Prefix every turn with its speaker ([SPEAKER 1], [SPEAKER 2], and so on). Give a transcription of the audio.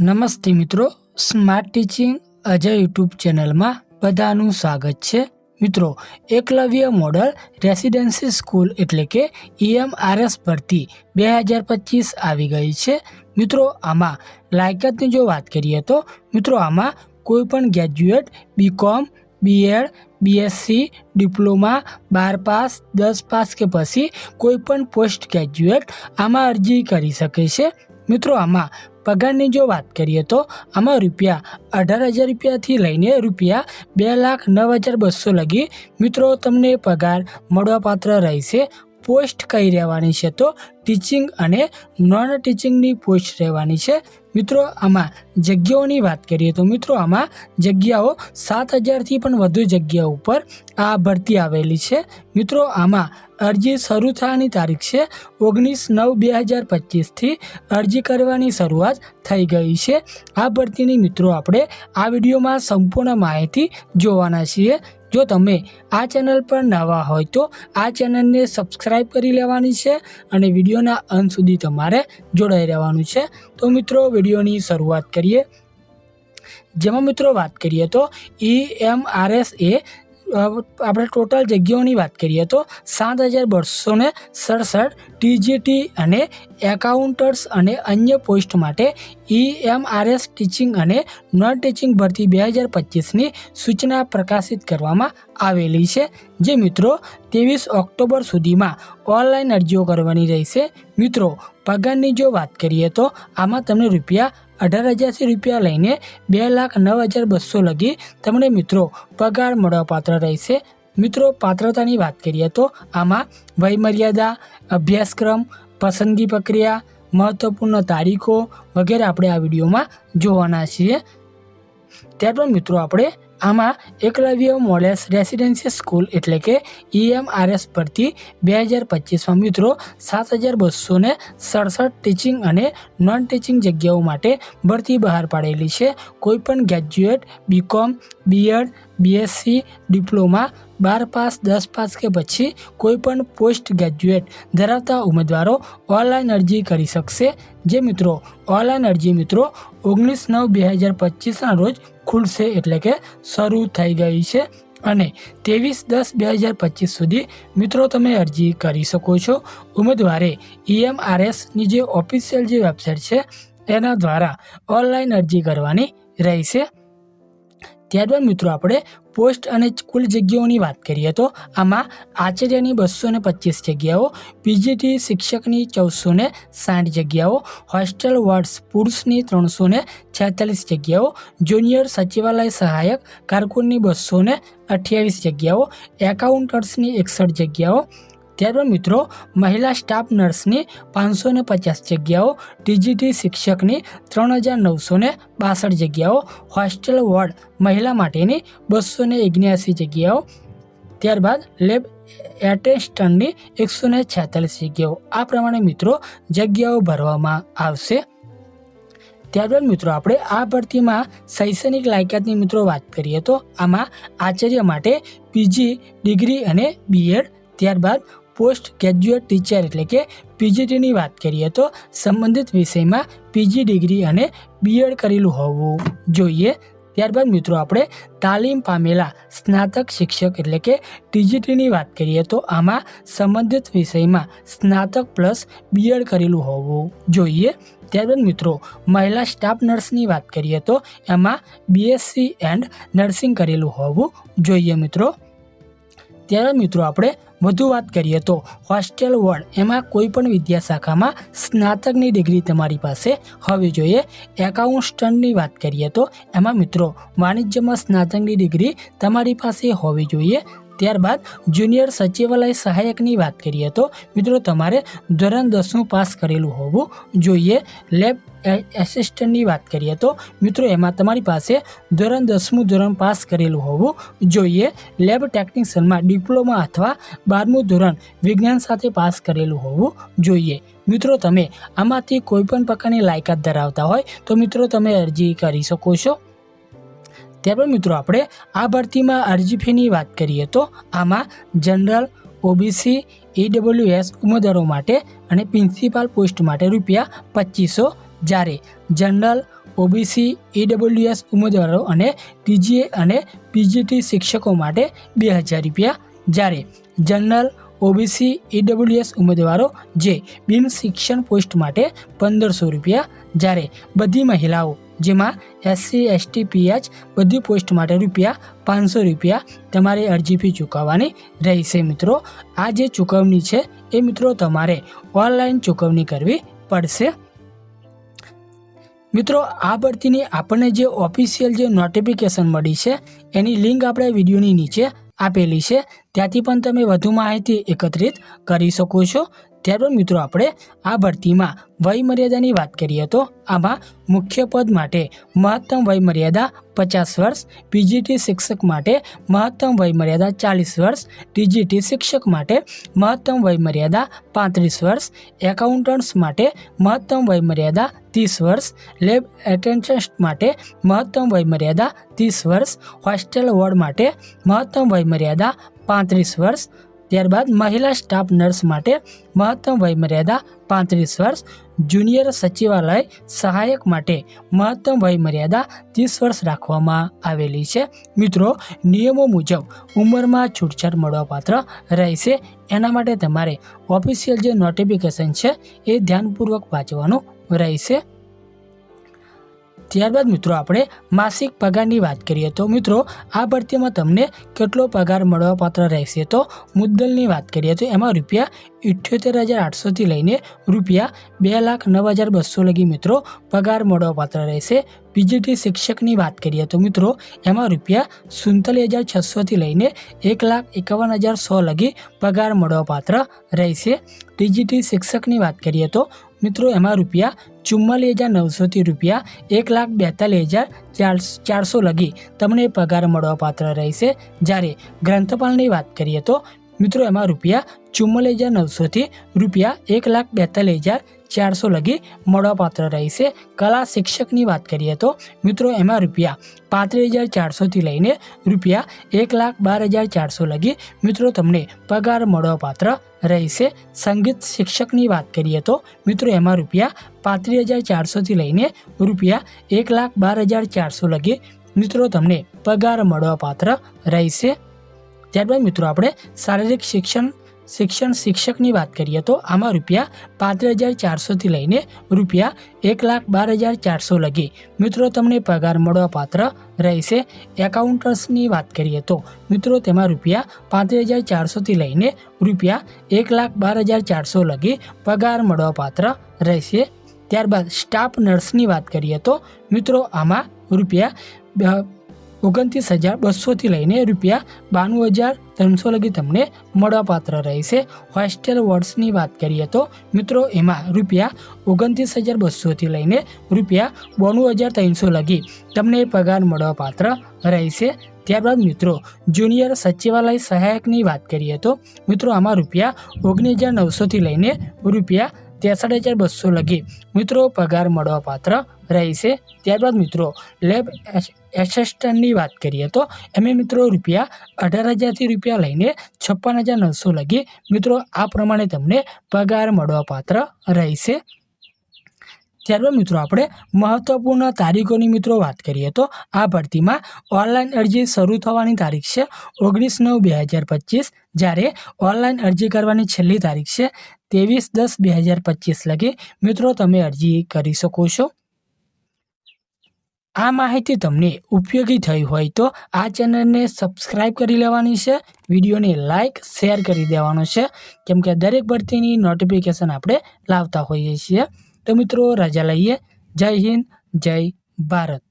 [SPEAKER 1] નમસ્તે મિત્રો smart teaching Ajay YouTube ચેનલમાં બધાનું સ્વાગત છે. મિત્રો, એકલવ્ય મોડલ રેસિડેન્સી સ્કૂલ એટલે કે ઈએમઆરએસ ભરતી બે હજાર પચીસ આવી ગઈ છે. મિત્રો, આમાં લાયકાતની જો વાત કરીએ તો, મિત્રો, આમાં કોઈ પણ graduate BCom BEd BSc diploma બાર પાસ, દસ પાસ કે પછી કોઈ પણ પોસ્ટ ગ્રેજ્યુએટ આમાં અરજી કરી શકે છે. મિત્રો, આમાં પગારની જો વાત કરીએ તો આમાં રૂપિયા અઢાર હજાર રૂપિયાથી લઈને રૂપિયા બે લાખ નવ હજાર બસો લગી મિત્રો તમને પગાર મળવાપાત્ર રહેશે. પોસ્ટ કઈ રહેવાની છે તો ટીચિંગ અને નોન ટીચિંગની પોસ્ટ રહેવાની છે. મિત્રો, આમાં જગ્યાઓની વાત કરીએ તો મિત્રો, આમાં જગ્યાઓ સાત હજારથી પણ વધુ જગ્યાઓ ઉપર આ ભરતી આવેલી છે. મિત્રો, આમાં અરજી શરૂ થવાની તારીખ છે ઓગણીસ નવ બે હજાર પચીસથી અરજી કરવાની શરૂઆત થઈ ગઈ છે. આ ભરતીની મિત્રો, આપણે આ વિડીયોમાં સંપૂર્ણ માહિતી જોવાના છીએ. જો તમે આ ચેનલ પર નવા હોય તો આ ચેનલને સબસ્ક્રાઈબ કરી લેવાની છે અને વિડીયોના અંત સુધી તમારે જોડાઈ રહેવાનું છે. તો મિત્રો, વિડીયોની શરૂઆત કરીએ. જેમાં મિત્રો વાત કરીએ તો ઈ એમ આર એસ એ આપણે ટોટલ જગ્યાઓની વાત કરીએ તો સાત હજાર બસો ને સડસઠ ટીજીટી અને એકાઉન્ટર્સ અને અન્ય પોસ્ટ માટે ઈએમઆરએસ એમ ટીચિંગ અને નોન ટીચિંગ ભરતી બે હજાર પચીસની સૂચના પ્રકાશિત કરવામાં આવેલી છે. જે મિત્રો ત્રેવીસ ઓક્ટોબર સુધીમાં ઓનલાઈન અરજીઓ કરવાની રહેશે. મિત્રો, પગારની જો વાત કરીએ તો આમાં તમને રૂપિયા અઢાર હજારથી રૂપિયા લઈને બે લાખ નવ હજાર બસો લગી તમને મિત્રો પગાર મળવાપાત્ર રહેશે. મિત્રો, પાત્રતાની વાત કરીએ તો આમાં વયમર્યાદા, અભ્યાસક્રમ, પસંદગી પ્રક્રિયા મહત્ત્વપૂર્ણ તારીખો વગેરે આપણે આ વિડીયોમાં જોવાના છીએ. ત્યારબાદ મિત્રો આપણે આમાં એકલવ્ય મોડેલ્સ રેસિડેન્સી સ્કૂલ એટલે કે ઈએમઆરએસ પરથી બે હજાર પચીસમાં મિત્રો સાત હજાર બસો ને સડસઠ ટીચિંગ અને નોન ટીચિંગ જગ્યાઓ માટે ભરતી બહાર પાડેલી છે. કોઈપણ graduate BCom BEd BSc diploma, બાર પાસ, દસ પાસ કે પછી કોઈપણ પોસ્ટ ગ્રેજ્યુએટ ધરાવતા ઉમેદવારો ઓનલાઈન અરજી કરી શકશે. જે મિત્રો, ઓનલાઈન અરજી મિત્રો ઓગણીસ નવ બે હજાર પચીસના રોજ ખુલશે એટલે કે શરૂ થઈ ગઈ છે. અને ત્રેવીસ દસ બે હજાર પચીસ સુધી મિત્રો તમે અરજી કરી શકો છો. ઉમેદવારે ઈએમઆરએસની જે ઓફિશિયલ જે વેબસાઇટ છે, એના દ્વારા ઓનલાઈન અરજી કરવાની રહેશે. ત્યારબાદ મિત્રો, આપણે પોસ્ટ અને કુલ જગ્યાઓની વાત કરીએ તો આમાં આચાર્યની બસો ને પચીસ જગ્યાઓ, પીજીટી શિક્ષકની ચૌદસો ને સાઠ જગ્યાઓ, હોસ્ટેલ વર્ડ્સ પુરુષની ત્રણસો ને છેતાલીસ જગ્યાઓ, જુનિયર સચિવાલય સહાયક કારકુનની બસો ને અઠ્યાવીસ જગ્યાઓ એકાઉન્ટર્સની એકસઠ જગ્યાઓ ત્યારબાદ મિત્રો, મહિલા સ્ટાફ નર્સની પાંચસો ને પચાસ જગ્યાઓ ટીજીટી શિક્ષકની ત્રણ હજાર નવસો ને બાસઠ જગ્યાઓ, હોસ્ટેલ વોર્ડ મહિલા માટેની બસો ને એગ્યાસી જગ્યાઓ, ત્યારબાદ લેબ એટેસ્ટન્ટની એકસો ને છેતાલીસ જગ્યાઓ. આ પ્રમાણે મિત્રો જગ્યાઓ ભરવામાં આવશે. ત્યારબાદ મિત્રો આપણે આ ભરતીમાં શૈક્ષણિક લાયકાતની મિત્રો વાત કરીએ તો આમાં આચાર્ય માટે પીજી, ડિગ્રી અને બીએડ, ત્યારબાદ પોસ્ટ ગ્રેજ્યુએટ ટીચર એટલે કે પીજીટીની વાત કરીએ તો સંબંધિત વિષયમાં પીજી ડિગ્રી અને બીએડ કરેલું હોવું જોઈએ. ત્યારબાદ મિત્રો આપણે તાલીમ પામેલા સ્નાતક શિક્ષક એટલે કે ટીજીટીની વાત કરીએ તો આમાં સંબંધિત વિષયમાં સ્નાતક પ્લસ બીએડ કરેલું હોવું જોઈએ. ત્યારબાદ મિત્રો મહિલા સ્ટાફ નર્સની વાત કરીએ તો એમાં બીએસસી એન્ડ નર્સિંગ કરેલું હોવું જોઈએ મિત્રો. ત્યારે મિત્રો આપણે વધુ વાત કરીએ તો હોસ્ટેલ વર્ડ એમાં કોઈ પણ વિદ્યાશાખામાં સ્નાતકની ડિગ્રી તમારી પાસે હોવી જોઈએ. એકાઉન્ટન્ટની વાત કરીએ તો એમાં મિત્રો વાણિજ્યમાં સ્નાતકની ડિગ્રી તમારી પાસે હોવી જોઈએ. ત્યારબાદ જુનિયર સચિવાલય સહાયકની વાત કરીએ તો, મિત્રો તમારે ધોરણ દસનું પાસ કરેલું હોવું જોઈએ. લેબ એસિસ્ટન્ટની વાત કરીએ તો, મિત્રો એમાં તમારી પાસે ધોરણ દસમું ધોરણ પાસ કરેલું હોવું જોઈએ. લેબ ટેકનિશિયનમાં ડિપ્લોમા અથવા બારમું ધોરણ વિજ્ઞાન સાથે પાસ કરેલું હોવું જોઈએ. મિત્રો તમે આમાંથી કોઈપણ પ્રકારની લાયકાત ધરાવતા હોય તો મિત્રો તમે અરજી કરી શકો છો. ત્યારબાદ મિત્રો આપણે આ ભરતીમાં અરજી ફીની વાત કરીએ તો આમાં જનરલ ઓબીસી ઈડબ્લ્યુએસ ઉમેદવારો માટે અને પ્રિન્સિપાલ પોસ્ટ માટે રૂપિયા પચીસો જ્યારે જનરલ ઓબીસી ઈડબ્લ્યુએસ ઉમેદવારો અને પીજીએ અને પીજીટી શિક્ષકો માટે બે હજાર રૂપિયા જ્યારે જનરલ ઓબીસી ઈડબ્લ્યુએસ ઉમેદવારો જે બિન શિક્ષણ પોસ્ટ માટે પંદરસો રૂપિયા જ્યારે બધી મહિલાઓ જેમાં એસસી, એસટી, પીએચ બધી પોસ્ટ માટે રૂપિયા પાંચસો રૂપિયા તમારે અરજી ફી ચૂકવવાની રહેશે મિત્રો. આ જે ચૂકવણી છે એ મિત્રો તમારે ઓનલાઈન ચૂકવણી કરવી પડશે. મિત્રો, આ ભરતીની આપણને જે ઓફિશિયલ જે નોટિફિકેશન મળી છે, એની લિંક આપણે વિડીયોની નીચે આપેલી છે. ત્યાંથી પણ તમે વધુ માહિતી એકત્રિત કરી શકો છો. ત્યારબાદ મિત્રો આપણે આ ભરતીમાં વયમર્યાદાની વાત કરીએ તો આમાં મુખ્ય પદ માટે મહત્તમ વયમર્યાદા પચાસ વર્ષ, પીજીટી શિક્ષક માટે મહત્તમ વયમર્યાદા ચાલીસ વર્ષ ટીજીટી શિક્ષક માટે મહત્તમ વયમર્યાદા પાંત્રીસ વર્ષ, એકાઉન્ટન્ટ્સ માટે મહત્તમ વયમર્યાદા ત્રીસ વર્ષ, લેબ એટેન્ડન્ટ માટે મહત્તમ વયમર્યાદા ત્રીસ વર્ષ, હોસ્ટેલ વોર્ડ માટે મહત્તમ વયમર્યાદા પાંત્રીસ વર્ષ ત્યારબાદ મહિલા સ્ટાફ નર્સ માટે મહત્તમ વયમર્યાદા પાંત્રીસ વર્ષ, જુનિયર સચિવાલય સહાયક માટે મહત્તમ વયમર્યાદા ત્રીસ વર્ષ રાખવામાં આવેલી છે. મિત્રો, નિયમો મુજબ ઉંમરમાં છૂટછાટ મળવાપાત્ર રહેશે. એના માટે તમારે ઓફિશિયલ જે નોટિફિકેશન છે એ ધ્યાનપૂર્વક વાંચવાનું રહેશે. ત્યારબાદ મિત્રો આપણે માસિક પગારની વાત કરીએ. તો મિત્રો, આ ભરતીમાં તમને કેટલો પગાર મળવાપાત્ર રહેશે? તો મુદ્દલની વાત કરીએ તો એમાં રૂપિયા ઇઠ્યોતેર હજાર આઠસોથી લઈને રૂપિયા બે લાખ નવ હજાર બસો લગી મિત્રો પગાર મળવાપાત્ર રહેશે. પીજીટી શિક્ષકની વાત કરીએ તો મિત્રો, એમાં રૂપિયા સુડતાલીસ હજાર છસોથી લઈને એક લાખ એકાવન હજાર સો લગી પગાર મળવાપાત્ર રહેશે. ટીજીટી શિક્ષકની વાત કરીએ તો મિત્રો, એમાં રૂપિયા ચુમ્માલીસ હજાર નવસોથી રૂપિયા એક લાખ બેતાલીસ હજાર ચાર ચારસો લગી તમને પગાર મળવાપાત્ર રહેશે. જ્યારે ગ્રંથપાલની વાત કરીએ તો મિત્રો, એમાં રૂપિયા ચુમ્માલીસ હજાર નવસોથી રૂપિયા એક લાખ બેતાલીસ હજાર ચારસો લગી મળવાપાત્ર રહેશે. કલા શિક્ષકની વાત કરીએ તો મિત્રો એમાં રૂપિયા પાંત્રીસ હજાર ચારસોથી લઈને રૂપિયા એક લાખ બાર હજાર ચારસો લગી મિત્રો તમને પગાર મળવાપાત્ર રહેશે. સંગીત શિક્ષકની વાત કરીએ તો મિત્રો એમાં રૂપિયા પાંત્રીસ હજાર ચારસોથી લઈને રૂપિયા એક લાખ બાર હજાર ચારસો લગી મિત્રો તમને પગાર મળવાપાત્ર રહેશે. ત્યારબાદ મિત્રો આપણે શારીરિક શિક્ષણ શિક્ષણ શિક્ષકની વાત કરીએ તો આમાં રૂપિયા પાંત્રીસ હજાર ચારસોથી લઈને રૂપિયા એક લાખ બાર હજાર ચારસો લગી. મિત્રો, તમને પગાર મળવાપાત્ર રહેશે. એકાઉન્ટન્ટ્સની વાત કરીએ તો મિત્રો, તેમાં રૂપિયા પાંત્રીસ હજાર ચારસોથી લઈને રૂપિયા એક લાખ બાર હજાર ચારસો લગી પગાર મળવાપાત્ર રહેશે. ત્યારબાદ સ્ટાફ નર્સની વાત કરીએ તો મિત્રો, આમાં રૂપિયા ઓગણત્રીસ હજાર બસોથી લઈને રૂપિયા બાણું હજાર ત્રણસો લગી તમને મળવાપાત્ર રહેશે. હોસ્ટેલ વોર્ડ્સની વાત કરીએ તો મિત્રો એમાં રૂપિયા ઓગણત્રીસ હજાર બસોથી લઈને રૂપિયા બોણું હજાર ત્રણસો લગી તમને પગાર મળવાપાત્ર રહેશે. ત્યારબાદ મિત્રો જુનિયર સચિવાલય સહાયકની વાત કરીએ તો મિત્રો આમાં રૂપિયા ઓગણીસ હજાર નવસોથી લઈને રૂપિયા ત્રેસઠ હજાર બસો લગી મિત્રો પગાર મળવાપાત્ર રહેશે ત્યારબાદ મિત્રો, લેબ એસિસ્ટન્ટની વાત કરીએ તો એમે મિત્રો રૂપિયા અઢાર હજારથી રૂપિયા લઈને છપ્પન હજાર નવસો લગી મિત્રો આ પ્રમાણે તમને પગાર મળવાપાત્ર રહેશે ત્યારબાદ મિત્રો આપણે મહત્વપૂર્ણ તારીખોની મિત્રો વાત કરીએ તો આ ભરતીમાં ઓનલાઈન અરજી શરૂ થવાની તારીખ છે ઓગણીસ નવ બે હજાર પચીસ. જ્યારે ઓનલાઈન અરજી કરવાની છેલ્લી તારીખ છે ત્રેવીસ દસ બે હજાર પચીસ લગી મિત્રો તમે અરજી કરી શકો છો. આ માહિતી તમને ઉપયોગી થઈ હોય તો આ ચેનલને સબસ્ક્રાઈબ કરી લેવાની છે, વિડીયોને લાઇક, શેર કરી દેવાનો છે. કેમ કે દરેક ભરતીની નોટિફિકેશન આપણે લાવતા હોઈએ છીએ. તો મિત્રો રજા લઈએ. જય હિન્દ જય ભારત.